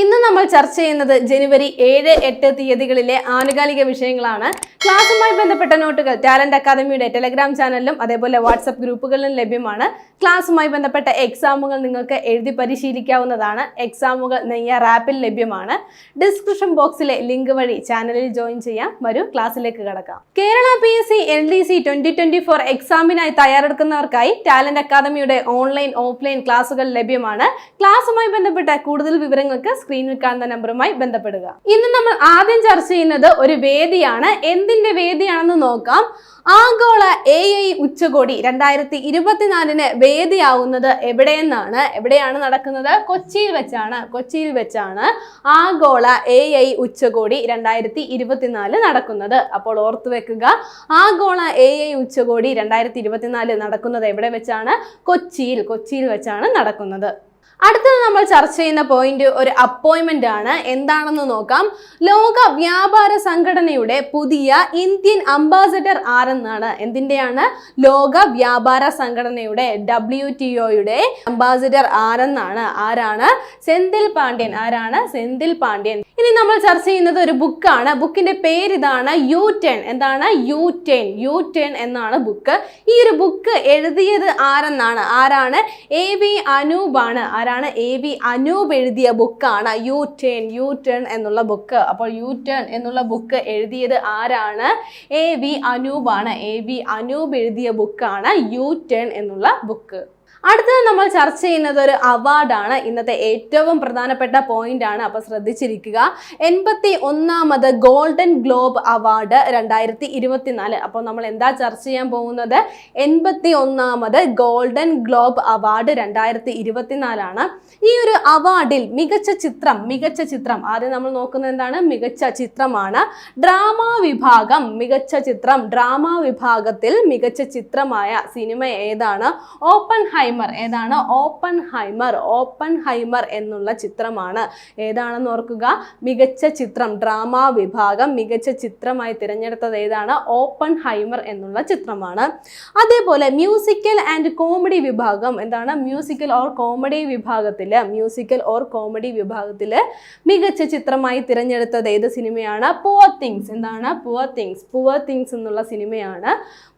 ഇന്ന് നമ്മൾ ചർച്ച ചെയ്യുന്നത് ജനുവരി ഏഴ് എട്ട് തീയതികളിലെ ആനുകാലിക വിഷയങ്ങളാണ്. ക്ലാസ്സുമായി ബന്ധപ്പെട്ട നോട്ടുകൾ ടാലന്റ് അക്കാദമിയുടെ ടെലഗ്രാം ചാനലിലും അതേപോലെ വാട്സപ്പ് ഗ്രൂപ്പുകളിലും ലഭ്യമാണ്. ക്ലാസ്സുമായി ബന്ധപ്പെട്ട എക്സാമുകൾ നിങ്ങൾക്ക് എഴുതി പരിശീലിക്കാവുന്നതാണ്. എക്സാമുകൾ നെയ്യാർ ആപ്പിൽ ലഭ്യമാണ്. ഡിസ്ക്രിപ്ഷൻ ബോക്സിലെ ലിങ്ക് വഴി ചാനലിൽ ജോയിൻ ചെയ്യാം. വരൂ ക്ലാസ്സിലേക്ക് കടക്കാം. Kerala P S C L D C twenty twenty four എക്സാമിനായി തയ്യാറെടുക്കുന്നവർക്കായി ടാലന്റ് അക്കാദമിയുടെ ഓൺലൈൻ ഓഫ്ലൈൻ ക്ലാസ്സുകൾ ലഭ്യമാണ്. ക്ലാസ്സുമായി ബന്ധപ്പെട്ട കൂടുതൽ വിവരങ്ങൾക്ക് സ്ക്രീനിൽ കാണുന്ന നമ്പറുമായി ബന്ധപ്പെടുക. ഇന്ന് നമ്മൾ ആദ്യം ചർച്ച ചെയ്യുന്നത് ഒരു വേദിയാണ്. എന്തിന്റെ വേദിയാണെന്ന് നോക്കാം. ആഗോള എ ഐ ഉച്ചകോടി രണ്ടായിരത്തി ഇരുപത്തിനാലിന് വേദിയാവുന്നത് എവിടെയെന്നാണ്? എവിടെയാണ് നടക്കുന്നത്? കൊച്ചിയിൽ വെച്ചാണ്. കൊച്ചിയിൽ വെച്ചാണ് ആഗോള എ ഐ ഉച്ചകോടി രണ്ടായിരത്തി ഇരുപത്തിനാല് നടക്കുന്നത്. അപ്പോൾ ഓർത്തു വെക്കുക ആഗോള എ ഐ ഉച്ചകോടി രണ്ടായിരത്തി ഇരുപത്തിനാല് നടക്കുന്നത് എവിടെ വെച്ചാണ്? കൊച്ചിയിൽ. കൊച്ചിയിൽ വെച്ചാണ് നടക്കുന്നത്. അടുത്തത് നമ്മൾ ചർച്ച ചെയ്യുന്ന പോയിന്റ് ഒരു അപ്പോയിന്റ്മെന്റ് ആണ്. എന്താണെന്ന് നോക്കാം. ലോക വ്യാപാര സംഘടനയുടെ പുതിയ ഇന്ത്യൻ അംബാസഡർ ആരെന്നാണ്? എന്തിന്റെയാണ്? ലോക വ്യാപാര സംഘടനയുടെ ഡബ്ല്യു ടി ഒയുടെ അംബാസഡർ ആരെന്നാണ്? ആരാണ്? സെന്തിൽ പാണ്ഡ്യൻ. ആരാണ്? സെന്തിൽ പാണ്ഡ്യൻ. ഇനി നമ്മൾ ചർച്ച ചെയ്യുന്നത് ഒരു ബുക്കാണ് ബുക്കിന്റെ പേര് ഇതാണ് യു ടെൻ എന്താണ്? യു ടെൻ യു ടെൻ എന്നാണ് ബുക്ക് ഈ ഒരു ബുക്ക് എഴുതിയത് ആരെന്നാണ്? ആരാണ്? എ വി അനൂപാണ്. ആരാണ്? എ വി അനൂപ് എഴുതിയ ബുക്കാണ്. യു ടേൺ യു ടേൺ എന്നുള്ള ബുക്ക്. അപ്പോൾ യു ടേൺ എന്നുള്ള ബുക്ക് എഴുതിയത് ആരാണ്? എ വി അനൂപാണ്. എ വി അനൂപ് എഴുതിയ ബുക്കാണ് യു ടേൺ എന്നുള്ള ബുക്ക്. അടുത്തത് നമ്മൾ ചർച്ച ചെയ്യുന്നത് ഒരു അവാർഡാണ് ഇന്നത്തെ ഏറ്റവും പ്രധാനപ്പെട്ട പോയിന്റ് ആണ്. അപ്പൊ ശ്രദ്ധിച്ചിരിക്കുക. എൺപത്തി ഒന്നാമത് ഗോൾഡൻ ഗ്ലോബ് അവാർഡ് രണ്ടായിരത്തി ഇരുപത്തിനാല് അപ്പോൾ നമ്മൾ എന്താ ചർച്ച ചെയ്യാൻ പോകുന്നത്? എൺപത്തി ഒന്നാമത് ഗോൾഡൻ ഗ്ലോബ് അവാർഡ് രണ്ടായിരത്തി ഇരുപത്തിനാലാണ് ഈ ഒരു അവാർഡിൽ മികച്ച ചിത്രം മികച്ച ചിത്രം ആദ്യം നമ്മൾ നോക്കുന്നത് എന്താണ്? മികച്ച ചിത്രമാണ്. ഡ്രാമ വിഭാഗം മികച്ച ചിത്രം. ഡ്രാമ വിഭാഗത്തിൽ മികച്ച ചിത്രമായ സിനിമ ഏതാണ്? ഓപ്പൺ ഹൈമർ ഏതാണ്? ഓപ്പൺ ഹൈമർ ഓപ്പൺ ഹൈമർ എന്നുള്ള ചിത്രമാണ്. ഏതാണെന്ന് ഓർക്കുക? മികച്ച ചിത്രം ഡ്രാമ വിഭാഗം മികച്ച ചിത്രമായി തിരഞ്ഞെടുത്തത് ഏതാണ്? ഓപ്പൺ ഹൈമർ എന്നുള്ള ചിത്രമാണ്. അതേപോലെ മ്യൂസിക്കൽ ആൻഡ് കോമഡി വിഭാഗം എന്താണ്? മ്യൂസിക്കൽ ഓർ കോമഡി വിഭാഗത്തിൽ മ്യൂസിക്കൽ ഓർ കോമഡി വിഭാഗത്തിൽ മികച്ച ചിത്രമായി തിരഞ്ഞെടുത്തത് ഏത് സിനിമയാണ്? പുവർ തിങ്സ് എന്താണ്? പുവർ തിങ്സ് പുവർ തിങ്സ് എന്നുള്ള സിനിമയാണ്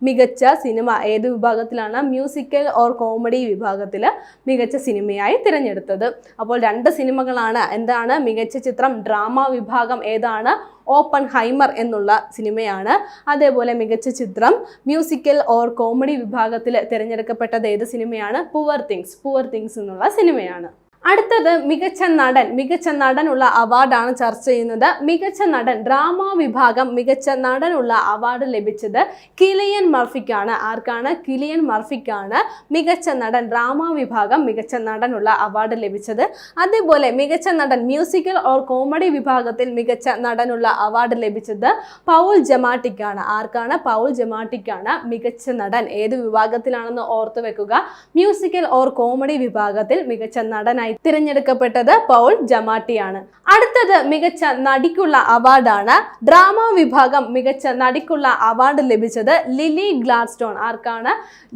മികച്ച സിനിമ. ഏത് വിഭാഗത്തിലാണ്? മ്യൂസിക്കൽ ഓർ കോമഡി വിഭാഗത്തിൽ മികച്ച സിനിമയായി തിരഞ്ഞെടുത്തത്. അപ്പോൾ രണ്ട് സിനിമകളാണ്. എന്താണ്? മികച്ച ചിത്രം ഡ്രാമ വിഭാഗം ഏതാണ്? ഓപ്പൺ ഹൈമർ എന്നുള്ള സിനിമയാണ്. അതേപോലെ മികച്ച ചിത്രം മ്യൂസിക്കൽ ഓർ കോമഡി വിഭാഗത്തിൽ തിരഞ്ഞെടുക്കപ്പെട്ടത് ഏത് സിനിമയാണ്? Poor things. പുവർ തിങ്സ് എന്നുള്ള സിനിമയാണ്. അടുത്തത് മികച്ച നടൻ മികച്ച നടനുള്ള അവാർഡാണ് ചർച്ച ചെയ്യുന്നത്. മികച്ച നടൻ ഡ്രാമ വിഭാഗം മികച്ച നടനുള്ള അവാർഡ് ലഭിച്ചത് കിലിയൻ മർഫിക്കാണ്. ആർക്കാണ്? കിലിയൻ മർഫിക്കാണ് മികച്ച നടൻ ഡ്രാമ വിഭാഗം മികച്ച നടനുള്ള അവാർഡ് ലഭിച്ചത്. അതേപോലെ മികച്ച നടൻ മ്യൂസിക്കൽ ഓർ കോമഡി വിഭാഗത്തിൽ മികച്ച നടനുള്ള അവാർഡ് ലഭിച്ചത് പൗൾ ജമാട്ടിക്കാണ്. ആർക്കാണ്? പൗൾ ജമാട്ടിക്കാണ് മികച്ച നടൻ. ഏത് വിഭാഗത്തിലാണെന്ന് ഓർത്തു വെക്കുക. മ്യൂസിക്കൽ ഓർ കോമഡി വിഭാഗത്തിൽ മികച്ച നടനായി തിരഞ്ഞെടുക്കപ്പെട്ടത് പൗൾ ജമാട്ടിയാണ്. അടുത്തത് മികച്ച നടിക്കുള്ള അവാർഡാണ് ഡ്രാമ വിഭാഗം മികച്ച നടിക്കുള്ള അവാർഡ് ലഭിച്ചത് ലിലി ഗ്ലാഡ്സ്റ്റോൺ. ആർക്കാണ്?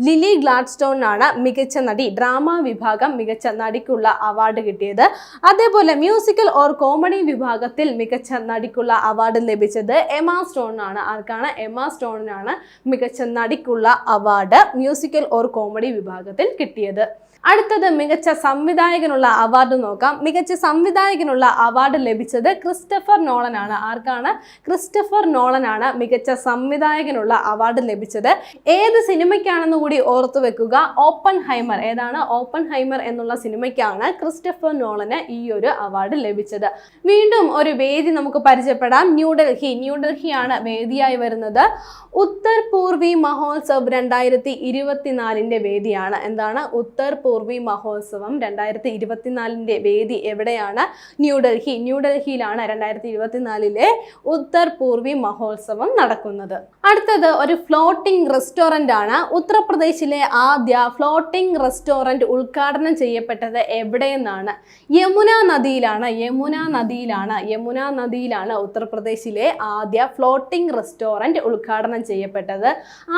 ലിലി ഗ്ലാഡ്സ്റ്റോണിനാണ് മികച്ച നടി ഡ്രാമ വിഭാഗം മികച്ച നടിക്കുള്ള അവാർഡ് കിട്ടിയത്. അതേപോലെ മ്യൂസിക്കൽ ഓർ കോമഡി വിഭാഗത്തിൽ മികച്ച നടിക്കുള്ള അവാർഡ് ലഭിച്ചത് എമ സ്റ്റോണിനാണ്. ആർക്കാണ്? എമ സ്റ്റോണിനാണ് മികച്ച നടിക്കുള്ള അവാർഡ് മ്യൂസിക്കൽ ഓർ കോമഡി വിഭാഗത്തിൽ കിട്ടിയത്. അടുത്തത് മികച്ച സംവിധായകനുള്ള അവാർഡ് നോക്കാം. മികച്ച സംവിധായകനുള്ള അവാർഡ് ലഭിച്ചത് ക്രിസ്റ്റഫർ നോളനാണ്. ആർക്കാണ്? ക്രിസ്റ്റഫർ നോളനാണ് മികച്ച സംവിധായകനുള്ള അവാർഡ് ലഭിച്ചത്. ഏത് സിനിമയ്ക്കാണെന്ന് കൂടി ഓർത്തു വെക്കുക. ഓപ്പൺ ഹൈമർ ഏതാണ്? ഓപ്പൺ ഹൈമർ എന്നുള്ള സിനിമയ്ക്കാണ് ക്രിസ്റ്റഫർ നോളന് ഈ ഒരു അവാർഡ് ലഭിച്ചത്. വീണ്ടും ഒരു വേദി നമുക്ക് പരിചയപ്പെടാം. ന്യൂഡൽഹി ന്യൂഡൽഹിയാണ് വേദിയായി വരുന്നത്. ഉത്തർ പൂർവി മഹോത്സവ് രണ്ടായിരത്തി ഇരുപത്തിനാലിന്റെ വേദിയാണ്. എന്താണ്? ഉത്തർ മഹോത്സവം രണ്ടായിരത്തി ഇരുപത്തിനാലിന്റെ വേദി എവിടെയാണ്? ന്യൂഡൽഹി. ന്യൂഡൽഹിയിലാണ് രണ്ടായിരത്തി ഇരുപത്തിനാലിലെ ഉത്തർ പൂർവി മഹോത്സവം നടക്കുന്നത്. അടുത്തത് ഒരു ഫ്ലോട്ടിംഗ് റെസ്റ്റോറന്റ് ആണ്. ഉത്തർപ്രദേശിലെ ആദ്യ ഫ്ലോട്ടിംഗ് റെസ്റ്റോറന്റ് ഉദ്ഘാടനം ചെയ്യപ്പെട്ടത് എവിടെയെന്നാണ്? യമുന നദിയിലാണ്. യമുന നദിയിലാണ്. യമുന നദിയിലാണ് ഉത്തർപ്രദേശിലെ ആദ്യ ഫ്ലോട്ടിംഗ് റെസ്റ്റോറന്റ് ഉദ്ഘാടനം ചെയ്യപ്പെട്ടത്.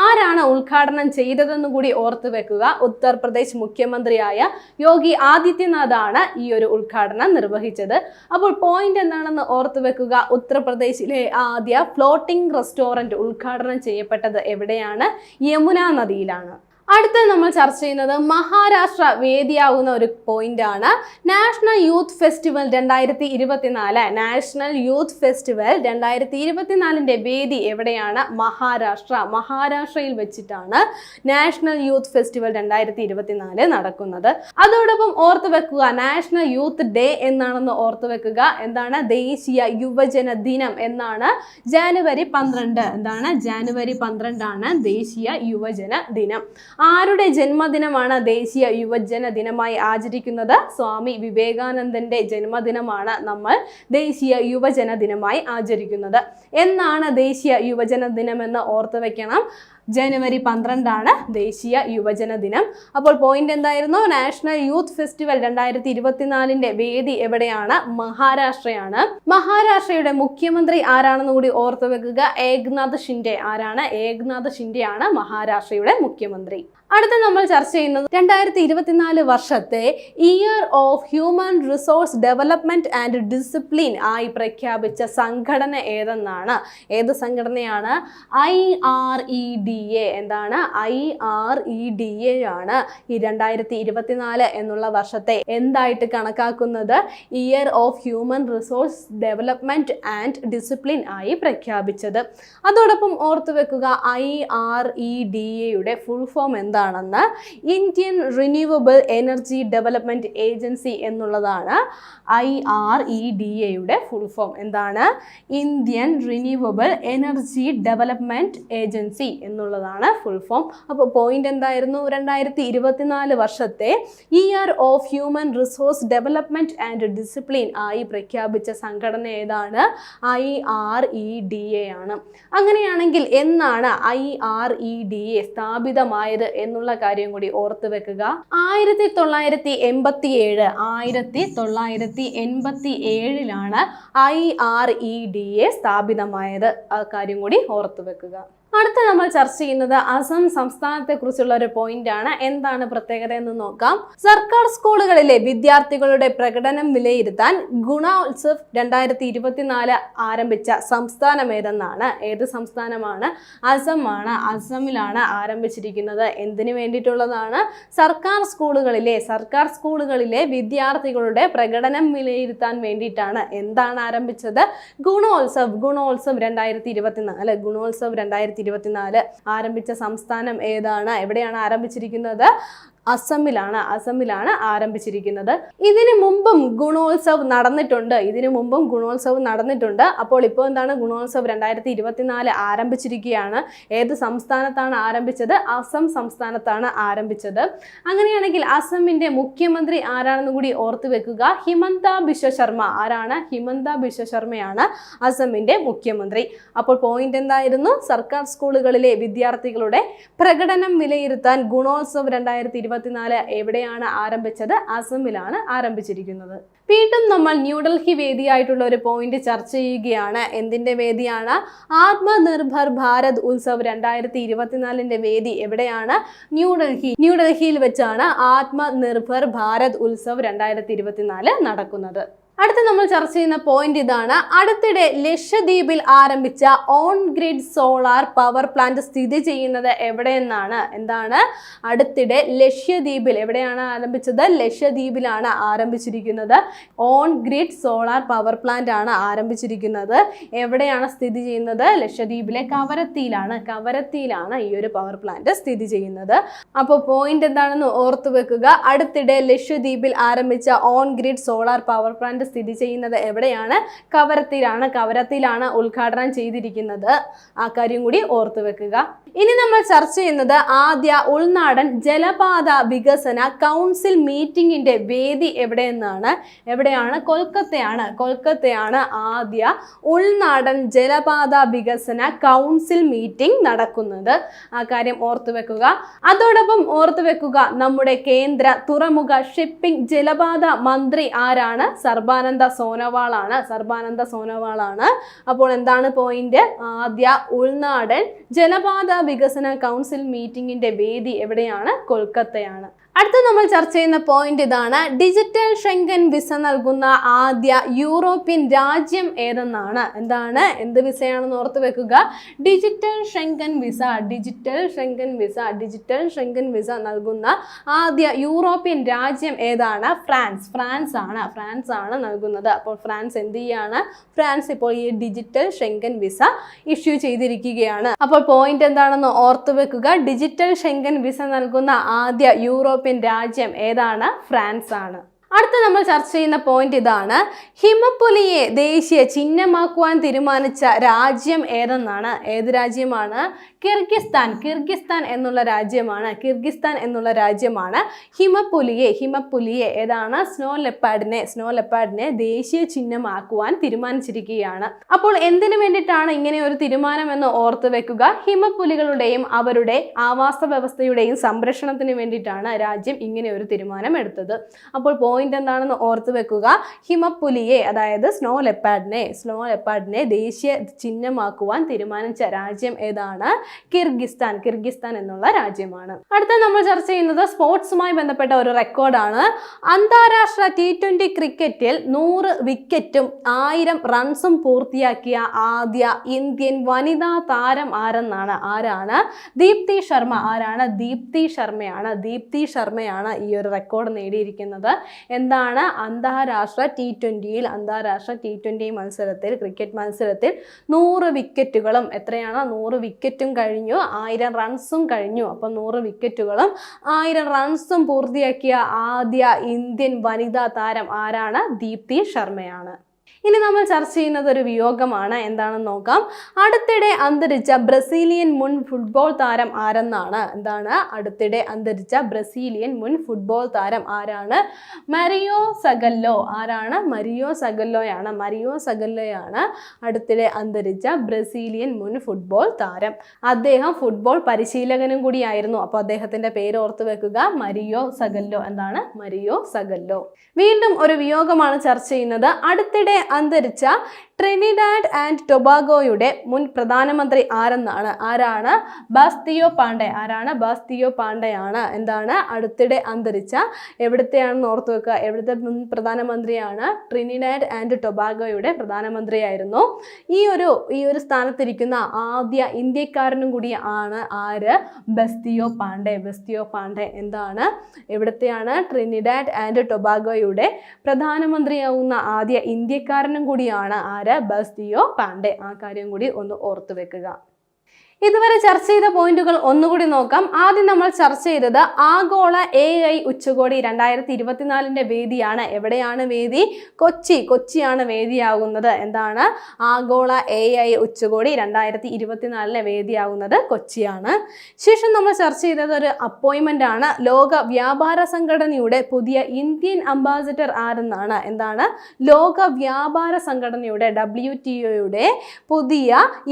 ആരാണ് ഉദ്ഘാടനം ചെയ്തതെന്ന് കൂടി ഓർത്തു വെക്കുക. ഉത്തർപ്രദേശ് മുഖ്യമന്ത്രിയായ യോഗി ആദിത്യനാഥാണ് ഈ ഒരു ഉദ്ഘാടനം നിർവഹിച്ചത്. അപ്പോൾ പോയിന്റ് എന്താണെന്ന് ഓർത്തു വെക്കുക. ഉത്തർപ്രദേശിലെ ആദ്യ ഫ്ലോട്ടിംഗ് റെസ്റ്റോറന്റ് ഉദ്ഘാടനം ചെയ്യപ്പെട്ടത് എവിടെയാണ്? യമുന നദിയിലാണ്. അടുത്ത നമ്മൾ ചർച്ച ചെയ്യുന്നത് മഹാരാഷ്ട്ര വേദിയാവുന്ന ഒരു പോയിന്റ് ആണ്. നാഷണൽ യൂത്ത് ഫെസ്റ്റിവൽ രണ്ടായിരത്തി ഇരുപത്തിനാല് നാഷണൽ യൂത്ത് ഫെസ്റ്റിവൽ രണ്ടായിരത്തി ഇരുപത്തിനാലിന്റെ വേദി എവിടെയാണ്? മഹാരാഷ്ട്ര. മഹാരാഷ്ട്രയിൽ വെച്ചിട്ടാണ് നാഷണൽ യൂത്ത് ഫെസ്റ്റിവൽ രണ്ടായിരത്തി ഇരുപത്തിനാല് നടക്കുന്നത്. അതോടൊപ്പം ഓർത്തു വെക്കുക നാഷണൽ യൂത്ത് ഡേ എന്നാണെന്ന് ഓർത്തു വെക്കുക. എന്താണ്? ദേശീയ യുവജന ദിനം എന്നാണ് ജാനുവരി പന്ത്രണ്ട്. എന്താണ്? ജാനുവരി പന്ത്രണ്ടാണ് ദേശീയ യുവജന ദിനം. ആരുടെ ജന്മദിനമാണ് ദേശീയ യുവജന ദിനമായി ആചരിക്കുന്നത്? സ്വാമി വിവേകാനന്ദന്റെ ജന്മദിനമാണ് നമ്മൾ ദേശീയ യുവജന ദിനമായി ആചരിക്കുന്നത്. എന്നാണ് ദേശീയ യുവജന ദിനമെന്ന് ഓർത്തു വെക്കണം ജനുവരി പന്ത്രണ്ടാണ് ദേശീയ യുവജന ദിനം. അപ്പോൾ പോയിന്റ് എന്തായിരുന്നു? നാഷണൽ യൂത്ത് ഫെസ്റ്റിവൽ രണ്ടായിരത്തി ഇരുപത്തിനാലിന്റെ വേദി എവിടെയാണ്? മഹാരാഷ്ട്രയാണ്. മഹാരാഷ്ട്രയുടെ മുഖ്യമന്ത്രി ആരാണെന്ന് കൂടി ഓർത്തു വെക്കുക? ഏക്നാഥ് ഷിൻഡെ ആരാണ്? ഏക്നാഥ് ഷിൻഡെ ആണ് മഹാരാഷ്ട്രയുടെ മുഖ്യമന്ത്രി. അടുത്ത നമ്മൾ ചർച്ച ചെയ്യുന്നത് രണ്ടായിരത്തി ഇരുപത്തിനാല് വർഷത്തെ year of human resource development and discipline ആയി പ്രഖ്യാപിച്ച സംഘടന ഏതെന്നാണ്? ഏത് സംഘടനയാണ്? I R E D A. എന്താണ്? I R E D A ആണ് ഈ രണ്ടായിരത്തി ഇരുപത്തിനാല് എന്നുള്ള വർഷത്തെ എന്തായിട്ട് കണക്കാക്കുന്നത്? Year of human resource development and discipline ആയി പ്രഖ്യാപിച്ചത്. അതോടൊപ്പം ഓർത്തു വെക്കുക ഐ ആർ ഇ ഡി എയുടെ ഫുൾ ഫോം എന്താണെന്ന് Indian renewable energy development agency എന്നുള്ളതാണ് ഐ ആർ ഇ ഡി എയുടെ ഫുൾ ഫോം എന്താണ്? Indian renewable energy development agency എന്നുള്ളതാണ് ഫുൾ ഫോം അപ്പോൾ പോയിന്റ് എന്തായിരുന്നു? രണ്ടായിരത്തി ഇരുപത്തിനാല് വർഷത്തെ year of human resource development and discipline ആയി പ്രഖ്യാപിച്ച സംഘടന ഏതാണ്? I R E D A ആണ്. അങ്ങനെയാണെങ്കിൽ എന്നാണ് I R E D A സ്ഥാപിതമായത് എന്നുള്ള കാര്യം കൂടി ഓർത്തു വെക്കുക. ആയിരത്തി തൊള്ളായിരത്തി എൺപത്തി ഏഴ് ആയിരത്തി തൊള്ളായിരത്തി എൺപത്തി ഏഴിലാണ് I R E D A സ്ഥാപിതമായത്. ആ കാര്യം കൂടി ഓർത്തു വെക്കുക. അടുത്ത നമ്മൾ ചർച്ച ചെയ്യുന്നത് അസം സംസ്ഥാനത്തെ കുറിച്ചുള്ള ഒരു പോയിന്റ് ആണ്. എന്താണ് പ്രത്യേകത എന്ന് നോക്കാം. സർക്കാർ സ്കൂളുകളിലെ വിദ്യാർത്ഥികളുടെ പ്രകടനം വിലയിരുത്താൻ ഗുണോത്സവ് രണ്ടായിരത്തി ഇരുപത്തിനാല് ആരംഭിച്ച സംസ്ഥാനം ഏതെന്നാണ്? ഏത് സംസ്ഥാനമാണ്? ആണ്. അസമിലാണ് ആരംഭിച്ചിരിക്കുന്നത്. എന്തിനു വേണ്ടിയിട്ടുള്ളതാണ്? സർക്കാർ സ്കൂളുകളിലെ സർക്കാർ സ്കൂളുകളിലെ വിദ്യാർത്ഥികളുടെ പ്രകടനം വിലയിരുത്താൻ വേണ്ടിയിട്ടാണ് എന്താണ് ആരംഭിച്ചത്? ഗുണോത്സവ് ഗുണോത്സവ് രണ്ടായിരത്തി ഇരുപത്തിനാല് ഗുണോത്സവ് രണ്ടായിരത്തി ഇരുപത്തിനാല് ആരംഭിച്ച സംസ്ഥാനം ഏതാണ്? എവിടെയാണ് ആരംഭിച്ചിരിക്കുന്നത്? അസമിലാണ് അസമിലാണ് ആരംഭിച്ചിരിക്കുന്നത്. ഇതിനു മുമ്പും ഗുണോത്സവ് നടന്നിട്ടുണ്ട്. ഇതിനു മുമ്പും ഗുണോത്സവ് നടന്നിട്ടുണ്ട്. അപ്പോൾ ഇപ്പോൾ എന്താണ് ഗുണോത്സവ് രണ്ടായിരത്തി ഇരുപത്തിനാല് ആരംഭിച്ചിരിക്കുകയാണ്. ഏത് സംസ്ഥാനത്താണ് ആരംഭിച്ചത്? അസം സംസ്ഥാനത്താണ് ആരംഭിച്ചത്. അങ്ങനെയാണെങ്കിൽ അസമിന്റെ മുഖ്യമന്ത്രി ആരാണെന്ന് കൂടി ഓർത്തു വെക്കുക. ഹിമന്ത ബിശ്വ ശർമ്മ. ആരാണ്? ഹിമന്ത ബിശ്വ ശർമ്മയാണ് അസമിന്റെ മുഖ്യമന്ത്രി. അപ്പോൾ പോയിന്റ് എന്തായിരുന്നു? സർക്കാർ സ്കൂളുകളിലെ വിദ്യാർത്ഥികളുടെ പ്രകടനം വിലയിരുത്താൻ ഗുണോത്സവ് രണ്ടായിരത്തി ഇരുപത്തിനാല് എവിടെയാണ് ആരംഭിച്ചത്? അസമിലാണ് ആരംഭിച്ചിരിക്കുന്നത്. വീണ്ടും നമ്മൾ ന്യൂഡൽഹി വേദിയായിട്ടുള്ള ഒരു പോയിന്റ് ചർച്ച ചെയ്യുകയാണ്. എന്തിന്റെ വേദിയാണ്? ആത്മനിർഭർ ഭാരത് ഉത്സവ് രണ്ടായിരത്തി ഇരുപത്തിനാലിന്റെ വേദി എവിടെയാണ്? ന്യൂഡൽഹി ന്യൂഡൽഹിയിൽ വെച്ചാണ് ആത്മനിർഭർ ഭാരത് ഉത്സവ് രണ്ടായിരത്തി ഇരുപത്തിനാല് നടക്കുന്നത്. അടുത്ത നമ്മൾ ചർച്ച ചെയ്യുന്ന പോയിന്റ് ഇതാണ്. അടുത്തിടെ ലക്ഷദ്വീപിൽ ആരംഭിച്ച on grid solar power plant സ്ഥിതി ചെയ്യുന്നത് എവിടെയെന്നാണ്? എന്താണ്? അടുത്തിടെ ലക്ഷദ്വീപിൽ എവിടെയാണ് ആരംഭിച്ചത്? ലക്ഷദ്വീപിലാണ് ആരംഭിച്ചിരിക്കുന്നത്. On grid solar power plant ആണ് ആരംഭിച്ചിരിക്കുന്നത്. എവിടെയാണ് സ്ഥിതി ചെയ്യുന്നത്? ലക്ഷദ്വീപിലെ കവരത്തിയിലാണ്. കവരത്തിയിലാണ് ഈ ഒരു പവർ പ്ലാന്റ് സ്ഥിതി ചെയ്യുന്നത്. അപ്പോൾ പോയിന്റ് എന്താണെന്ന് ഓർത്തു വെക്കുക. അടുത്തിടെ ലക്ഷദ്വീപിൽ ആരംഭിച്ച on grid solar power plant സ്ഥിതി ചെയ്യുന്നത് എവിടെയാണ്? കവരത്തിയിലാണ് കവരത്തിയിലാണ് ഉദ്ഘാടനം ചെയ്തിരിക്കുന്നത്. ആ കാര്യം കൂടി ഓർത്തു വെക്കുക. ഇനി നമ്മൾ ചർച്ച ചെയ്യുന്നത് ആദ്യ ഉൾനാടൻ ജലപാത വികസന കൗൺസിൽ മീറ്റിംഗിന്റെ വേദി എവിടെയെന്നാണ്. എവിടെയാണ്? കൊൽക്കത്തയാണ്. കൊൽക്കത്തയാണ് ആദ്യ ഉൾനാടൻ ജലപാത വികസന കൗൺസിൽ മീറ്റിംഗ് നടക്കുന്നത്. ആ കാര്യം ഓർത്തു വെക്കുക. അതോടൊപ്പം ഓർത്തു വെക്കുക നമ്മുടെ കേന്ദ്ര തുറമുഖ ഷിപ്പിംഗ് ജലപാത മന്ത്രി ആരാണ്? സർബാനന്ദ സോനോവാളാണ്. സർബാനന്ദ സോനോവാളാണ്. അപ്പോൾ എന്താണ് പോയിന്റ് ആദ്യ ഉൾനാടൻ ജലപാത വികസന കൗൺസിൽ മീറ്റിംഗിന്റെ വേദി എവിടെയാണ്? കൊൽക്കത്തയാണ്. അടുത്ത നമ്മൾ ചർച്ച ചെയ്യുന്ന പോയിന്റ് ഇതാണ്. ഡിജിറ്റൽ ഷെങ്കൻ വിസ നൽകുന്ന ആദ്യ യൂറോപ്യൻ രാജ്യം ഏതെന്നാണ്? എന്താണ്? എന്ത് വിസയാണെന്ന് ഓർത്ത് വെക്കുക. Digital Schengen visa digital Schengen visa digital Schengen visa നൽകുന്ന ആദ്യ യൂറോപ്യൻ രാജ്യം ഏതാണ്? ഫ്രാൻസ്. ഫ്രാൻസ് ആണ്. ഫ്രാൻസ് ആണ് നൽകുന്നത്. അപ്പോൾ ഫ്രാൻസ് എന്ത് ചെയ്യാണ്? ഫ്രാൻസ് ഇപ്പോൾ ഈ ഡിജിറ്റൽ ഷെങ്കൻ വിസ ഇഷ്യൂ ചെയ്തിരിക്കുകയാണ്. അപ്പോൾ പോയിന്റ് എന്താണെന്ന് ഓർത്ത് വെക്കുക. ഡിജിറ്റൽ ഷെങ്കൻ വിസ നൽകുന്ന ആദ്യ യൂറോപ്യൻ രാജ്യം ഏതാണ്? ഫ്രാൻസ് ആണ് അടുത്ത നമ്മൾ ചർച്ച ചെയ്യുന്ന പോയിന്റ് ഇതാണ്. ഹിമപ്പുലിയെ ദേശീയ ചിഹ്നമാക്കുവാൻ തീരുമാനിച്ച രാജ്യം ഏതെന്നാണ്? ഏത് രാജ്യമാണ്? കിർഗിസ്ഥാൻ. കിർഗിസ്ഥാൻ എന്നുള്ള രാജ്യമാണ്. കിർഗിസ്ഥാൻ എന്നുള്ള രാജ്യമാണ്. ഹിമപ്പുലിയെ ഹിമപ്പുലിയെ ഏതാണ്? സ്നോ ലെപ്പാഡിനെ സ്നോ ലെപ്പാഡിനെ ദേശീയ ചിഹ്നമാക്കുവാൻ തീരുമാനിച്ചിരിക്കുകയാണ്. അപ്പോൾ എന്തിനു വേണ്ടിയിട്ടാണ് ഇങ്ങനെ ഒരു തീരുമാനം എന്ന് ഓർത്തു വെക്കുക? ഹിമപ്പുലികളുടെയും അവരുടെ ആവാസ വ്യവസ്ഥയുടെയും സംരക്ഷണത്തിന് വേണ്ടിയിട്ടാണ് രാജ്യം ഇങ്ങനെ ഒരു തീരുമാനം എടുത്തത്. അപ്പോൾ പോയിന്റ് എന്താണെന്ന് ഓർത്ത് വെക്കുക. ഹിമപ്പുലിയെ അതായത് സ്നോ ലെപ്പാഡിനെ സ്നോ ലെപ്പാഡിനെ ദേശീയ ചിഹ്നമാക്കുവാൻ തീരുമാനിച്ച രാജ്യം ഏതാണ്? കിർഗിസ്ഥാൻ. കിർഗിസ്ഥാൻ എന്നുള്ള രാജ്യമാണ്. അടുത്ത നമ്മൾ ചർച്ച ചെയ്യുന്നത് സ്പോർട്സുമായി ബന്ധപ്പെട്ട ഒരു റെക്കോർഡാണ് അന്താരാഷ്ട്ര ടി ട്വന്റി ക്രിക്കറ്റിൽ നൂറ് വിക്കറ്റും ആയിരം റൺസും പൂർത്തിയാക്കിയ ആദ്യ ഇന്ത്യൻ വനിതാ താരം ആരെന്നാണ്? ആരാണ്? ദീപ്തി ശർമ്മ. ആരാണ്? ദീപ്തി ശർമ്മയാണ്. ദീപ്തി ശർമ്മയാണ് ഈ ഒരു റെക്കോർഡ് നേടിയിരിക്കുന്നത്. എന്താണ് അന്താരാഷ്ട്ര ടി ട്വന്റിയിൽ അന്താരാഷ്ട്ര ടി ട്വന്റി മത്സരത്തിൽ ക്രിക്കറ്റ് മത്സരത്തിൽ നൂറ് വിക്കറ്റുകളും എത്രയാണ്? നൂറ് വിക്കറ്റും കഴിഞ്ഞു ആയിരം റൺസും കഴിഞ്ഞു. അപ്പം നൂറ് വിക്കറ്റുകളും ആയിരം റൺസും പൂർത്തിയാക്കിയ ആദ്യ ഇന്ത്യൻ വനിതാ താരം ആരാണ്? ദീപ്തി ശർമ്മയാണ്. ഇനി നമ്മൾ ചർച്ച ചെയ്യുന്നത് ഒരു വിയോഗമാണ്. എന്താണെന്ന് നോക്കാം. അടുത്തിടെ അന്തരിച്ച ബ്രസീലിയൻ മുൻ ഫുട്ബോൾ താരം ആരെന്നാണ്? എന്താണ്? അടുത്തിടെ അന്തരിച്ച ബ്രസീലിയൻ മുൻ ഫുട്ബോൾ താരം ആരാണ്? Mario Zagallo. ആരാണ്? മരിയോ സഗല്ലോയാണ്. മരിയോ സഗല്ലോയാണ് അടുത്തിടെ അന്തരിച്ച ബ്രസീലിയൻ മുൻ ഫുട്ബോൾ താരം. അദ്ദേഹം ഫുട്ബോൾ പരിശീലകനും കൂടിയായിരുന്നു. അപ്പോൾ അദ്ദേഹത്തിന്റെ പേര് ഓർത്ത് വെക്കുക. Mario Zagallo. എന്താണ്? Mario Zagallo. വീണ്ടും ഒരു വിയോഗമാണ് ചർച്ച ചെയ്യുന്നത്. അടുത്തിടെ അന്തരിച്ച ട്രിനിഡാഡ് ആൻഡ് ടൊബാഗോയുടെ മുൻ പ്രധാനമന്ത്രി ആരെന്നാണ്? ആരാണ്? ബാസ്തിയോ പാണ്ഡെ. ആരാണ്? ബാസ്തിയോ പാണ്ഡെയാണ്. എന്താണ്? അടുത്തിടെ അന്തരിച്ച എവിടുത്തെയാണെന്ന് ഓർത്തു വെക്കുക. എവിടുത്തെ മുൻ പ്രധാനമന്ത്രിയാണ്? ട്രിനിഡാഡ് ആൻഡ് ടൊബാഗോയുടെ പ്രധാനമന്ത്രിയായിരുന്നു. ഈ ഒരു ഈ ഒരു സ്ഥാനത്തിരിക്കുന്ന ആദ്യ ഇന്ത്യക്കാരനും കൂടി ആണ് ആര്? ബസ്തിയോ പാണ്ഡെ. ബസ്തിയോ പാണ്ഡെ എന്താണ്? എവിടുത്തെയാണ്? ട്രിനിഡാഡ് ആൻഡ് ടൊബാഗോയുടെ പ്രധാനമന്ത്രിയാവുന്ന ആദ്യ ഇന്ത്യക്കാരനും കൂടിയാണ് ആര്? ബസ്തിയോ പാണ്ഡെ. ആ കാര്യം കൂടി ഒന്ന് ഓർത്തു വെക്കുക. ഇതുവരെ ചർച്ച ചെയ്ത പോയിന്റുകൾ ഒന്നുകൂടി നോക്കാം. ആദ്യം നമ്മൾ ചർച്ച ചെയ്തത് ആഗോള എ ഐ ഉച്ചകോടി രണ്ടായിരത്തി ഇരുപത്തിനാലിന്റെ വേദിയാണ്. എവിടെയാണ് വേദി? കൊച്ചി. കൊച്ചിയാണ് വേദിയാകുന്നത്. എന്താണ്? ആഗോള എ ഐ ഉച്ചകോടി രണ്ടായിരത്തി ഇരുപത്തിനാലിലെ വേദിയാകുന്നത് കൊച്ചിയാണ്. ശേഷം നമ്മൾ ചർച്ച ചെയ്തത് ഒരു അപ്പോയിൻമെന്റ് ആണ്. ലോക വ്യാപാര സംഘടനയുടെ പുതിയ ഇന്ത്യൻ അംബാസിഡർ ആരെന്നാണ്. എന്താണ്? ലോക വ്യാപാര സംഘടനയുടെ ഡബ്ല്യു ടി ഒയുടെ പുതിയ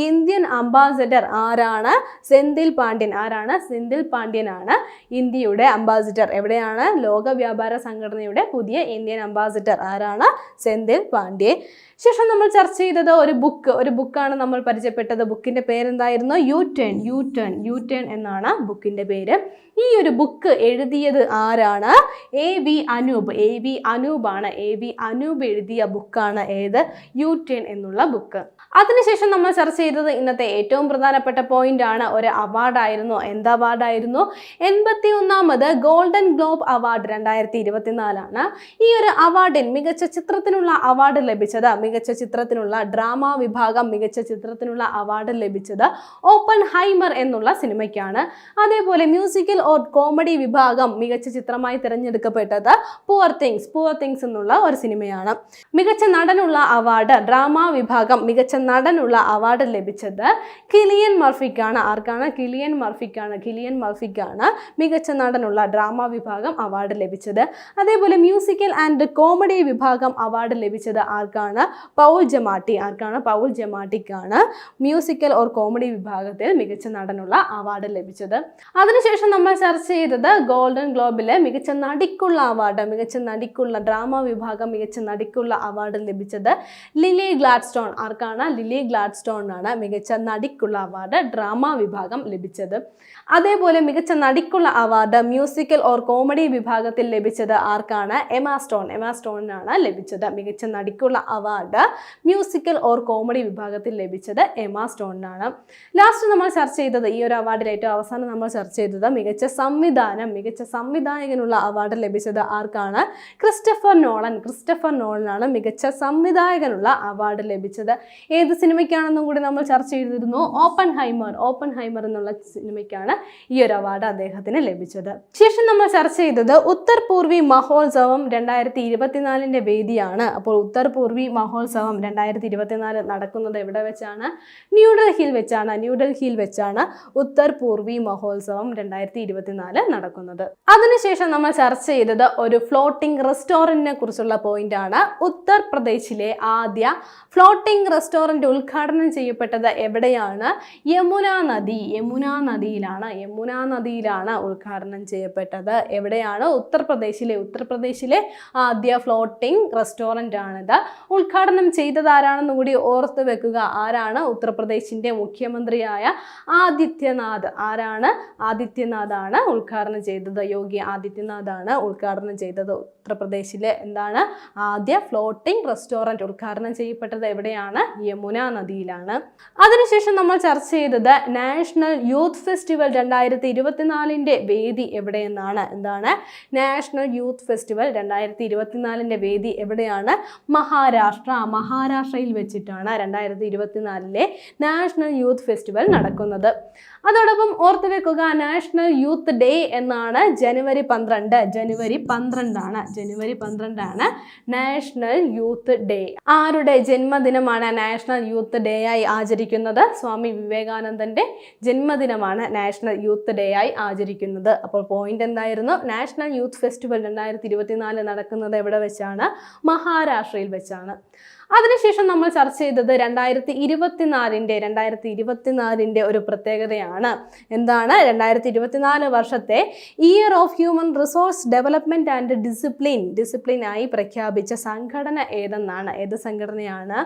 ഇന്ത്യൻ അംബാസിഡർ ആരാണ്? സെന്തിൽ പാണ്ഡ്യൻ. ആരാണ്? സെന്തിൽ പാണ്ഡ്യനാണ് ഇന്ത്യയുടെ അംബാസിഡർ. എവിടെയാണ്? ലോക വ്യാപാര സംഘടനയുടെ പുതിയ ഇന്ത്യൻ അംബാസിഡർ. ആരാണ്? സെന്തിൽ പാണ്ഡ്യെ ശേഷം നമ്മൾ ചർച്ച ചെയ്തത് ഒരു ബുക്ക് ഒരു ബുക്കാണ് നമ്മൾ പരിചയപ്പെട്ടത്. ബുക്കിന്റെ പേരെന്തായിരുന്നു? U turn U turn U turn എന്നാണ് ബുക്കിന്റെ പേര്. ഈ ഒരു ബുക്ക് എഴുതിയത് ആരാണ്? A V Anoop. A V അനൂപാണ്. A V Anoop എഴുതിയ ബുക്കാണ് ഏത്? യു ടേൺ എന്നുള്ള ബുക്ക് അതിനുശേഷം നമ്മൾ ചർച്ച ചെയ്തത് ഇന്നത്തെ ഏറ്റവും പ്രധാനപ്പെട്ട പോയിന്റ് ആണ് ഒരു അവാർഡായിരുന്നു എന്ത് അവാർഡായിരുന്നു എൺപത്തി ഒന്നാമത് ഗോൾഡൻ ഗ്ലോബ് അവാർഡ് രണ്ടായിരത്തി ഇരുപത്തിനാലാണ് ഈ ഒരു അവാർഡിൽ മികച്ച ചിത്രത്തിനുള്ള അവാർഡ് ലഭിച്ചത് മികച്ച ചിത്രത്തിനുള്ള ഡ്രാമ വിഭാഗം മികച്ച ചിത്രത്തിനുള്ള അവാർഡ് ലഭിച്ചത് ഓപ്പൺ ഹൈമർ എന്നുള്ള സിനിമയ്ക്കാണ്. അതേപോലെ മ്യൂസിക്കൽ ഓർ കോമഡി വിഭാഗം മികച്ച ചിത്രമായി തിരഞ്ഞെടുക്കപ്പെട്ടത് പുവർ തിങ്സ് പുവർ തിങ്സ് എന്നുള്ള ഒരു സിനിമയാണ്. മികച്ച നടനുള്ള അവാർഡ് ഡ്രാമ വിഭാഗം മികച്ച നടനുള്ള അവാർഡ് ലഭിച്ചത് കിലിയൻ മർഫിക്കാണ് ആർക്കാണ്? കിലിയൻ മർഫിക്കാണ്. കിലിയൻ മർഫിക്കാണ് മികച്ച നടനുള്ള ഡ്രാമ വിഭാഗം അവാർഡ് ലഭിച്ചത്. അതേപോലെ മ്യൂസിക്കൽ ആൻഡ് കോമഡി വിഭാഗം അവാർഡ് ലഭിച്ചത് ആർക്കാണ്? Paul Giamatti. ആർക്കാണ്? പൗൾ ജമാട്ടിക്കാണ് മ്യൂസിക്കൽ ഓർ കോമഡി വിഭാഗത്തിൽ മികച്ച നടനുള്ള അവാർഡ് ലഭിച്ചത്. അതിനുശേഷം നമ്മൾ ചർച്ച ചെയ്തത് ഗോൾഡൻ ഗ്ലോബിലെ മികച്ച നടിക്കുള്ള അവാർഡ് മികച്ച നടിക്കുള്ള ഡ്രാമ വിഭാഗം മികച്ച നടിക്കുള്ള അവാർഡ് ലഭിച്ചത് ലിലി ഗ്ലാഡ്സ്റ്റോൺ. ആർക്കാണ്? ലിലി ഗ്ലാഡ്സ്റ്റോൺ ആണ് മികച്ച നടിക്കുള്ള അവാർഡ് ഡ്രാമ വിഭാഗം ലഭിച്ചത്. അതേപോലെ മികച്ച നടിക്കുള്ള അവാർഡ് മ്യൂസിക്കൽ ഓർ കോമഡി വിഭാഗത്തിൽ ലഭിച്ചത് ആർക്കാണ്? Emma Stone. എമാ സ്റ്റോണിനാണ് ലഭിച്ചത് മികച്ച നടിക്കുള്ള അവാർഡ് മ്യൂസിക്കൽ ഓർ കോമഡി വിഭാഗത്തിൽ ലഭിച്ചത് എമാ സ്റ്റോണിനാണ്. ലാസ്റ്റ് നമ്മൾ ചർച്ച ചെയ്തത് ഈ ഒരു അവാർഡിൽ ഏറ്റവും അവസാനം നമ്മൾ ചർച്ച ചെയ്തത് മികച്ച സംവിധാനം മികച്ച സംവിധായകനുള്ള അവാർഡ് ലഭിച്ചത് ആർക്കാണ്? Christopher Nolan. ക്രിസ്റ്റഫർ നോളനാണ് മികച്ച സംവിധായകനുള്ള അവാർഡ് ലഭിച്ചത്. ഏത് സിനിമയ്ക്കാണെന്നും കൂടി നമ്മൾ ചർച്ച ചെയ്തിരുന്നു. ഓപ്പൺ ഹൈമർ ഓപ്പൺ ഹൈമർ എന്നുള്ള സിനിമയ്ക്കാണ് ഈ ഒരു അവാർഡ് അദ്ദേഹത്തിന് ലഭിച്ചത്. ശേഷം നമ്മൾ ചർച്ച ചെയ്തത് ഉത്തർ പൂർവി മഹോത്സവം രണ്ടായിരത്തി ഇരുപത്തിനാലിന്റെ വേദിയാണ്. അപ്പോൾ ഉത്തർ പൂർവി മഹോത്സവം രണ്ടായിരത്തി ഇരുപത്തിനാല് നടക്കുന്നത് എവിടെ വെച്ചാണ്? ന്യൂഡൽഹിയിൽ വെച്ചാണ്. ന്യൂഡൽഹിയിൽ വെച്ചാണ് ഉത്തർ പൂർവി മഹോത്സവം രണ്ടായിരത്തി ഇരുപത്തിനാല് നടക്കുന്നത്. അതിനുശേഷം നമ്മൾ ചർച്ച ചെയ്തത് ഒരു ഫ്ലോട്ടിംഗ് റെസ്റ്റോറന്റിനെ കുറിച്ചുള്ള പോയിന്റ് ആണ്. ഉത്തർപ്രദേശിലെ ആദ്യ ഫ്ലോട്ടിംഗ് റെസ്റ്റോറന്റ് ഉദ്ഘാടനം ചെയ്യപ്പെട്ടത് എവിടെയാണ്? യമുന നദി യമുന നദിയിലാണ് യമുന നദിയിലാണ് ഉദ്ഘാടനം ചെയ്യപ്പെട്ടത്. എവിടെയാണ്? ഉത്തർപ്രദേശിലെ ഉത്തർപ്രദേശിലെ ആദ്യ ഫ്ലോട്ടിംഗ് റെസ്റ്റോറന്റ് ആണിത്. ഉദ്ഘാടനം ചെയ്തത് ആരാണെന്ന് കൂടി ഓർത്ത് വെക്കുക. ആരാണ്? ഉത്തർപ്രദേശിന്റെ മുഖ്യമന്ത്രിയായ ആദിത്യനാഥ്. ആരാണ്? ആദിത്യനാഥാണ് ഉദ്ഘാടനം ചെയ്തത്. യോഗി ആദിത്യനാഥാണ് ഉദ്ഘാടനം ചെയ്തത്. ഉത്തർപ്രദേശിലെ എന്താണ്? ആദ്യ ഫ്ലോട്ടിംഗ് റെസ്റ്റോറന്റ് ഉദ്ഘാടനം ചെയ്യപ്പെട്ടത് എവിടെയാണ്? യമുന നദിയിലാണ്. അതിനുശേഷം നമ്മൾ ചർച്ച ചെയ്തത് നാഷണൽ യൂത്ത് ഫെസ്റ്റിവൽ രണ്ടായിരത്തി ഇരുപത്തിനാലിന്റെ വേദി എവിടെയെന്നാണ്? എന്താണ്? നാഷണൽ യൂത്ത് ഫെസ്റ്റിവൽ രണ്ടായിരത്തി ഇരുപത്തിനാലിന്റെ വേദി എവിടെയാണ്? മഹാരാഷ്ട്ര. മഹാരാഷ്ട്രയിൽ വെച്ചിട്ടാണ് രണ്ടായിരത്തി ഇരുപത്തിനാലിലെ നാഷണൽ യൂത്ത് ഫെസ്റ്റിവൽ നടക്കുന്നത്. അതോടൊപ്പം ഓർത്തു വെക്കുക നാഷണൽ യൂത്ത് ഡേ എന്നാണ് ജനുവരി പന്ത്രണ്ട്. ജനുവരി പന്ത്രണ്ടാണ്. ജനുവരി പന്ത്രണ്ടാണ് നാഷണൽ യൂത്ത് ഡേ. ആരുടെ ജന്മദിനമാണ് നാഷണൽ യൂത്ത് ഡേ ആയി ആചരിക്കുന്നത്? സ്വാമി വിവേകാനന്ദന്റെ ജന്മദിനമാണ് നാഷണൽ യൂത്ത് ഡേ ആയി ആചരിക്കുന്നത്. അപ്പോൾ പോയിന്റ് എന്തായിരുന്നു? നാഷണൽ യൂത്ത് ഫെസ്റ്റിവൽ രണ്ടായിരത്തി നടക്കുന്നത് എവിടെ വെച്ചാണ്? മഹാരാഷ്ട്രയിൽ വെച്ചാണ്. അതിനുശേഷം നമ്മൾ ചർച്ച ചെയ്തത് രണ്ടായിരത്തി ഇരുപത്തിനാലിന്റെ രണ്ടായിരത്തി ഇരുപത്തിനാലിന്റെ ഒരു പ്രത്യേകതയാണ്. എന്താണ്? രണ്ടായിരത്തി ഇരുപത്തിനാല് വർഷത്തെ year of human resource development and discipline ഡിസിപ്ലിനായി പ്രഖ്യാപിച്ച സംഘടന ഏതെന്നാണ്? ഏത് സംഘടനയാണ്?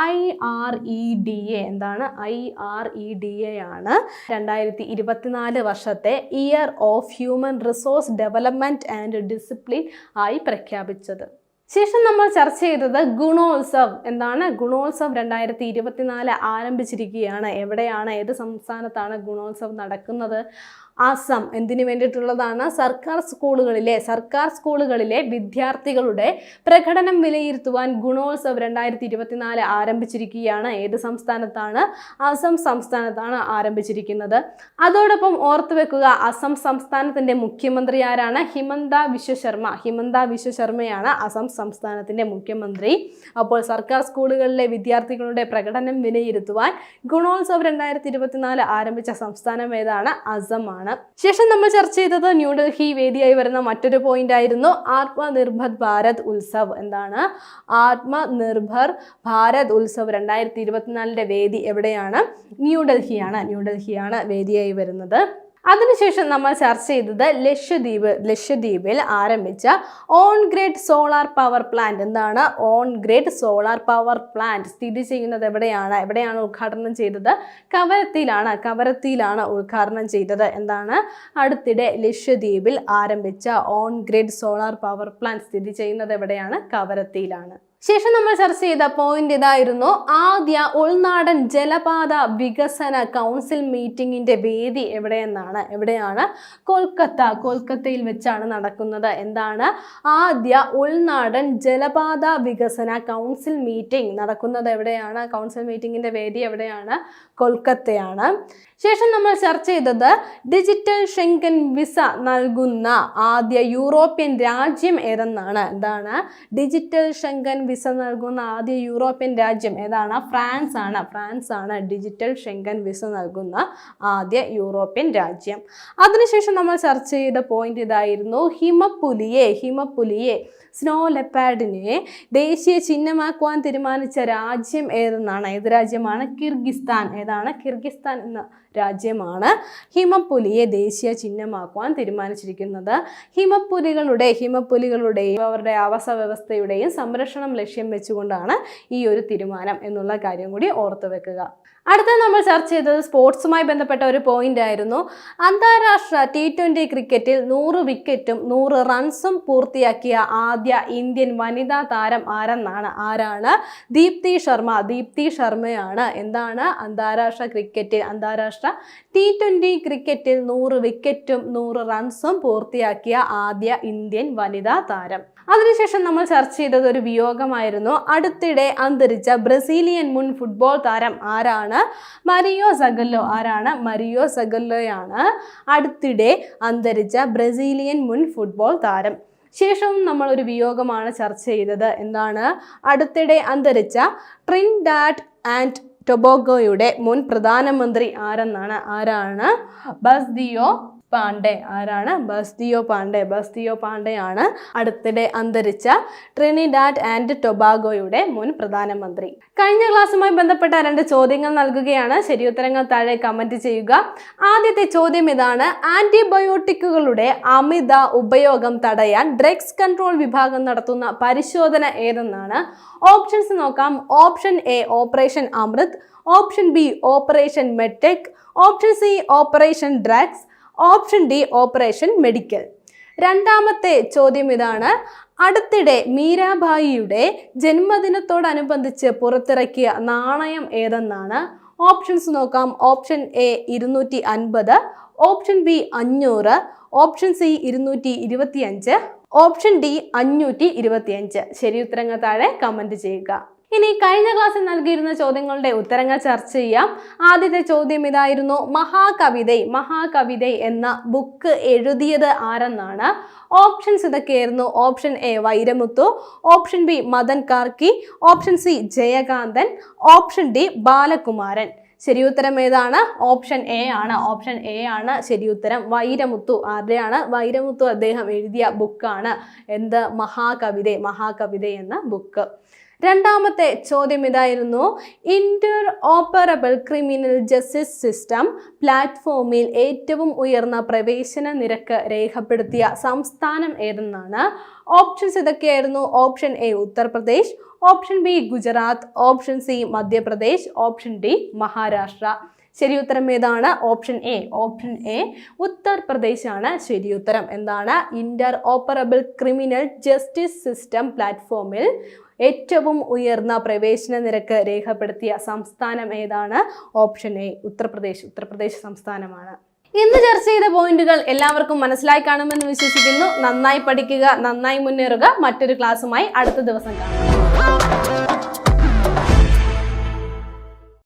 I R E D A എന്താണ്? I R E D A ആണ്. രണ്ടായിരത്തി ഇരുപത്തിനാല് വർഷത്തെ year of human resource development and discipline ആയി പ്രഖ്യാപിച്ചത്. ശേഷം നമ്മൾ ചർച്ച ചെയ്തത് ഗുണോത്സവ്. എന്താണ്? ഗുണോത്സവ് രണ്ടായിരത്തി ഇരുപത്തിനാല് ആരംഭിച്ചിരിക്കുകയാണ്. എവിടെയാണ്? ഏത് സംസ്ഥാനത്താണ് ഗുണോത്സവ് നടക്കുന്നത്? ആസം എന്തിനു വേണ്ടിയിട്ടുള്ളതാണ്? സർക്കാർ സ്കൂളുകളിലെ സർക്കാർ സ്കൂളുകളിലെ വിദ്യാർത്ഥികളുടെ പ്രകടനം വിലയിരുത്തുവാൻ ഗുണോത്സവ് രണ്ടായിരത്തി ഇരുപത്തിനാല് ആരംഭിച്ചിരിക്കുകയാണ്. ഏത് സംസ്ഥാനത്താണ്? അസം സംസ്ഥാനത്താണ് ആരംഭിച്ചിരിക്കുന്നത്. അതോടൊപ്പം ഓർത്തു വെക്കുക അസം സംസ്ഥാനത്തിന്റെ മുഖ്യമന്ത്രി ആരാണ്? ഹിമന്ത വിശ്വശർമ്മ ഹിമന്ത വിശ്വശർമ്മയാണ് അസം സംസ്ഥാനത്തിന്റെ മുഖ്യമന്ത്രി. അപ്പോൾ സർക്കാർ സ്കൂളുകളിലെ വിദ്യാർത്ഥികളുടെ പ്രകടനം വിലയിരുത്തുവാൻ ഗുണോത്സവ് രണ്ടായിരത്തി ഇരുപത്തിനാല് ആരംഭിച്ച സംസ്ഥാനം ഏതാണ്? അസം ആണ്. ശേഷം നമ്മൾ ചർച്ച ചെയ്തത് ന്യൂഡൽഹി വേദിയായി വരുന്ന മറ്റൊരു പോയിന്റ് ആയിരുന്നു ആത്മനിർഭർ ഭാരത് ഉത്സവ്. എന്താണ്? ആത്മനിർഭർ ഭാരത് ഉത്സവ് രണ്ടായിരത്തി ഇരുപത്തിനാലിന്റെ വേദി എവിടെയാണ്? ന്യൂഡൽഹിയാണ് ന്യൂഡൽഹിയാണ് വേദിയായി വരുന്നത്. അതിനുശേഷം നമ്മൾ ചർച്ച ചെയ്തത് ലക്ഷദ്വീപ് ലക്ഷദ്വീപിൽ ആരംഭിച്ച on grid solar power plant. എന്താണ് on grid solar power plant? സ്ഥിതി ചെയ്യുന്നത് എവിടെയാണ്? എവിടെയാണ് ഉദ്ഘാടനം ചെയ്തത്? കവരത്തിയിലാണ് കവരത്തിയിലാണ് ഉദ്ഘാടനം ചെയ്തത്. എന്താണ്? അടുത്തിടെ ലക്ഷദ്വീപിൽ ആരംഭിച്ച on grid solar power plant സ്ഥിതി ചെയ്യുന്നത് എവിടെയാണ്? കവരത്തിയിലാണ്. ശേഷം നമ്മൾ ചർച്ച ചെയ്ത പോയിന്റ് ഇതായിരുന്നു. ആദ്യ ഉൾനാടൻ ജലപാത വികസന കൗൺസിൽ മീറ്റിംഗിന്റെ വേദി എവിടെയെന്നാണ്? എവിടെയാണ്? കൊൽക്കത്ത. കൊൽക്കത്തയിൽ വെച്ചാണ് നടക്കുന്നത്. എന്താണ്? ആദ്യ ഉൾനാടൻ ജലപാത വികസന കൗൺസിൽ മീറ്റിംഗ് നടക്കുന്നത് എവിടെയാണ്? കൗൺസിൽ മീറ്റിംഗിന്റെ വേദി എവിടെയാണ്? കൊൽക്കത്തയാണ്. ശേഷം നമ്മൾ ചർച്ച ചെയ്തത് ഡിജിറ്റൽ ഷെങ്കൻ വിസ നൽകുന്ന ആദ്യ യൂറോപ്യൻ രാജ്യം ഏതെന്നാണ്? എന്താണ്? ഡിജിറ്റൽ ഷെങ്കൻ വിസ നൽകുന്ന ആദ്യ യൂറോപ്യൻ രാജ്യം ഏതാണ്? ഫ്രാൻസ് ആണ് ഫ്രാൻസ് ആണ് ഡിജിറ്റൽ ഷെങ്കൻ വിസ നൽകുന്ന ആദ്യ യൂറോപ്യൻ രാജ്യം. അതിനുശേഷം നമ്മൾ ചർച്ച ചെയ്ത പോയിന്റ് ഇതായിരുന്നു ഹിമപ്പുലിയെ. ഹിമപ്പുലിയെ സ്നോ ലെപ്പാഡിനെ ദേശീയ ചിഹ്നമാക്കുവാൻ തീരുമാനിച്ച രാജ്യം ഏതെന്നാണ്? ഏത് രാജ്യമാണ്? കിർഗിസ്ഥാൻ. ഏതാണ് കിർഗിസ്ഥാൻ എന്ന രാജ്യമാണ്. ഹിമപ്പുലിയെ ദേശീയ ചിഹ്നമാക്കുവാൻ തീരുമാനിച്ചിരിക്കുന്നത്. ഹിമപ്പുലികളുടെ ഹിമപ്പുലികളുടെയും അവരുടെ ആവാസ വ്യവസ്ഥയുടെയും സംരക്ഷണം ലക്ഷ്യം വെച്ചുകൊണ്ടാണ് ഈ ഒരു തീരുമാനം എന്നുള്ള കാര്യം കൂടി ഓർത്തു വെക്കുക. അടുത്ത നമ്മൾ ചർച്ച ചെയ്തത് സ്പോർട്സുമായി ബന്ധപ്പെട്ട ഒരു പോയിന്റ് ആയിരുന്നു. അന്താരാഷ്ട്ര ടി ട്വന്റി ക്രിക്കറ്റിൽ നൂറ് വിക്കറ്റും നൂറ് റൺസും പൂർത്തിയാക്കിയ ആദ്യ ഇന്ത്യൻ വനിതാ താരം ആരെന്നാണ്? ആരാണ്? ദീപ്തി ശർമ്മ. ദീപ്തി ശർമ്മയാണ്. എന്താണ് അന്താരാഷ്ട്ര ക്രിക്കറ്റിൽ അന്താരാഷ്ട്ര ടി ട്വന്റി ക്രിക്കറ്റിൽ നൂറ് വിക്കറ്റും നൂറ് റൺസും പൂർത്തിയാക്കിയ ആദ്യ ഇന്ത്യൻ വനിതാ താരം. അതിനുശേഷം നമ്മൾ ചർച്ച ചെയ്തത് ഒരു വിയോഗമായിരുന്നു. അടുത്തിടെ അന്തരിച്ച ബ്രസീലിയൻ മുൻ ഫുട്ബോൾ താരം ആരാണ്? മരിയോ സഗല്ലോ ആരാണ്? മരിയോ സഗല്ലോയാണ് അടുത്തിടെ അന്തരിച്ച ബ്രസീലിയൻ മുൻ ഫുട്ബോൾ താരം. ശേഷവും നമ്മൾ ഒരു വിയോഗമാണ് ചർച്ച ചെയ്തത്. എന്താണ്? അടുത്തിടെ അന്തരിച്ച ട്രിൻഡാഡ് ആൻഡ് ടൊബോഗോയുടെ മുൻ പ്രധാനമന്ത്രി ആരെന്നാണ്? ആരാണ്? ബസ്ദിയോ പാണ്ഡെ. ആരാണ്? ബസ്തിയോ പാണ്ഡെ. ബസ്തിയോ പാണ്ഡെയാണ് അടുത്തിടെ അന്തരിച്ച ട്രിനിഡാഡ് ആൻഡ് ടൊബാഗോയുടെ മുൻ പ്രധാനമന്ത്രി. കഴിഞ്ഞ ക്ലാസ്സുമായി ബന്ധപ്പെട്ട രണ്ട് ചോദ്യങ്ങൾ നൽകുകയാണ്. ശരിയുത്തരങ്ങൾ താഴെ കമന്റ് ചെയ്യുക. ആദ്യത്തെ ചോദ്യം ഇതാണ്. ആന്റിബയോട്ടിക്കുകളുടെ അമിത ഉപയോഗം തടയാൻ ഡ്രഗ്സ് കൺട്രോൾ വിഭാഗം നടത്തുന്ന പരിശോധന ഏതെന്നാണ്? ഓപ്ഷൻസ് നോക്കാം. Option A operation Amrit. Option B operation മെട്ടെക്. Option C operation drugs. Option D operation medical. രണ്ടാമത്തെ ചോദ്യം ഇതാണ്. അടുത്തിടെ മീരാഭായിയുടെ ജന്മദിനത്തോടനുബന്ധിച്ച് പുറത്തിറക്കിയ നാണയം ഏതെന്നാണ്? ഓപ്ഷൻസ് നോക്കാം. ഓപ്ഷൻ എ ഇരുന്നൂറ്റി അൻപത് ഓപ്ഷൻ ബി അഞ്ഞൂറ് ഓപ്ഷൻ സി ഇരുന്നൂറ്റി ഇരുപത്തിയഞ്ച് ഓപ്ഷൻ ഡി അഞ്ഞൂറ്റി ഇരുപത്തിയഞ്ച് ശരി ഉത്തരങ്ങൾ താഴെ കമന്റ് ചെയ്യുക. ഇനി കഴിഞ്ഞ ക്ലാസ്സിൽ നൽകിയിരുന്ന ചോദ്യങ്ങളുടെ ഉത്തരങ്ങൾ ചർച്ച ചെയ്യാം. ആദ്യത്തെ ചോദ്യം ഇതായിരുന്നു മഹാകവിത മഹാകവിത എന്ന ബുക്ക് എഴുതിയത് ആരെന്നാണ്? ഓപ്ഷൻസ് ഇതൊക്കെയായിരുന്നു option A Vairamuthu. Option B Madan Karky. Option C Jayakanthan. Option D Balakumaran. ശരിയുത്തരം ഏതാണ്? ഓപ്ഷൻ എ ആണ്. ഓപ്ഷൻ എ ആണ് ശരിയുത്തരം വൈരമുത്തു ആരുടെയാണ്? വൈരമുത്തു അദ്ദേഹം എഴുതിയ ബുക്കാണ് എന്ത്? മഹാകവിത മഹാകവിത എന്ന ബുക്ക് രണ്ടാമത്തെ ചോദ്യം ഇതായിരുന്നു. Interoperable criminal justice system പ്ലാറ്റ്ഫോമിൽ ഏറ്റവും ഉയർന്ന പ്രവേശന നിരക്ക് രേഖപ്പെടുത്തിയ സംസ്ഥാനം ഏതെന്നാണ്? ഓപ്ഷൻസ് ഇതൊക്കെയായിരുന്നു. Option A Uttar Pradesh option B Gujarat option C Madhya Pradesh option D Maharashtra. ശരി ഉത്തരം ഏതാണ്? Option A option A Uttar Pradesh ആണ് ശരി ഉത്തരം എന്താണ്? Interoperable criminal justice system പ്ലാറ്റ്ഫോമിൽ ഏറ്റവും ഉയർന്ന പ്രവേശന നിരക്ക് രേഖപ്പെടുത്തിയ സംസ്ഥാനം ഏതാണ്? Option A Uttar Pradesh. ഉത്തർപ്രദേശ് സംസ്ഥാനമാണ്. ഇന്ന് ചർച്ച ചെയ്ത പോയിന്റുകൾ എല്ലാവർക്കും മനസ്സിലായി കാണുമെന്ന് വിശ്വസിക്കുന്നു. നന്നായി പഠിക്കുക നന്നായി മുന്നേറുക. മറ്റൊരു ക്ലാസ്സുമായി അടുത്ത ദിവസം കാണാം.